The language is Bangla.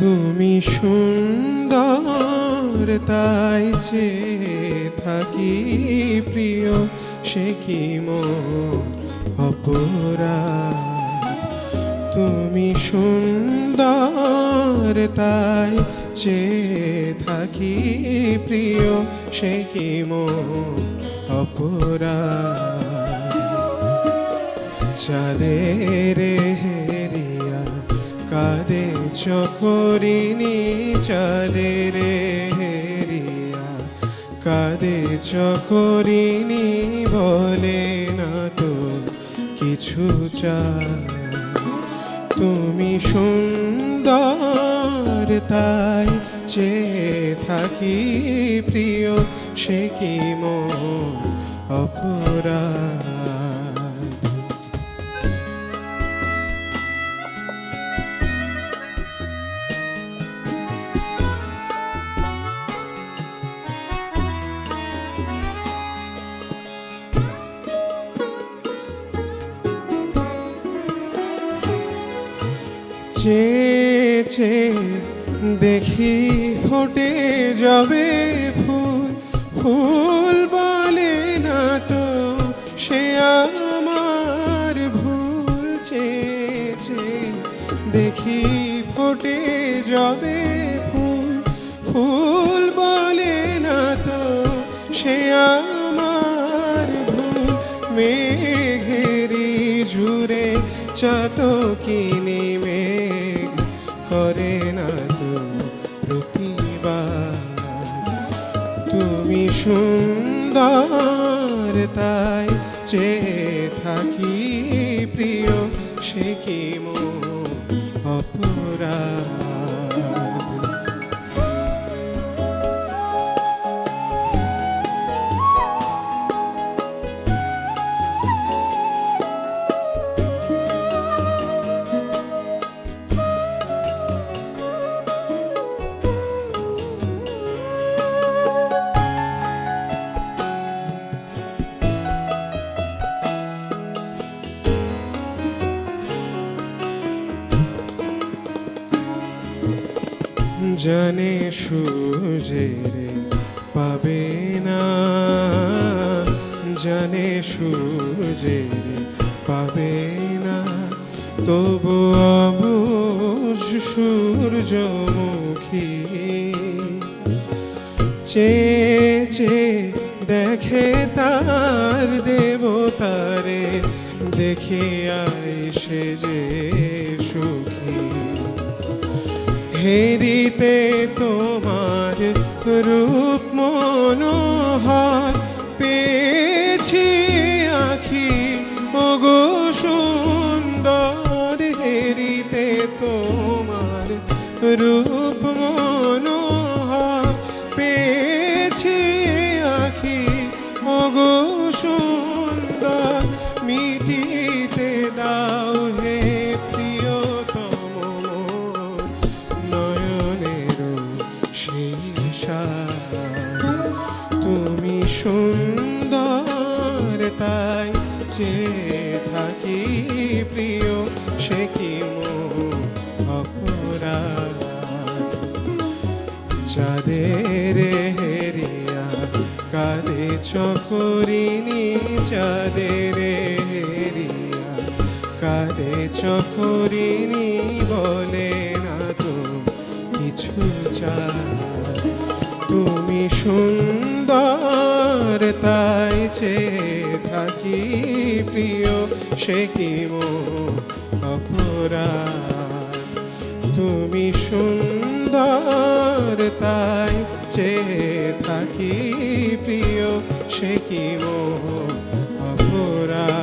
তুমি সুন্দর, তাই যে থাকি প্রিয়, সে কি মোর অপরাধ? তুমি সুন্দর, তাই যে থাকি প্রিয়, সে কি মোর অপরাধ? চাঁদের চকরিনি চাঁদের হেরিয়া। কাদে চকরিনি বলে না তো কিছু চা তুমি সুন্দর তাই যে থাকি প্রিয়, সে কি মোর অপরাধ? চেয়েছে, দেখি ফোটে যাবে ফুল। ফুল বলে না তো সে আমার ভুল। চেয়েছে, দেখি ফোটে যাবে ফুল। ফুল বলে না তো সে আমার ভুল। মেঘেরি ঝুরে চাতকিনি মেঘ করে না তো প্রতিবাদ তুমি সুন্দর তাই চেয়ে থাকি প্রিয় সে কি মোর জানে সুজেরে পাবে না। জানে সুজেরে পাবে না। তবু অবুজ সূর্যমুখী চে চে দেখে তার দেবতারে, দেখে আয় সে যে সুখী। হেরিতে তোমার রূপ মনোহর পেয়েছি আখি। ওগো সুন্দর হেরিতে তোমার রূপ শীষা তুমি সুন্দর, তাই যে থাকি প্রিয়, সে কি অপরাধ? চাঁদের হেরিয়া কালে চকরিনি চাঁদের হেরিয়া কালে চকরিনি বলে না তো কিছু তুমি সুন্দর, তাই যে থাকি প্রিয়, সে কি অপরাধ? তুমি সুন্দর, তাই যে থাকি প্রিয়, সে কি মোর অপরাধ?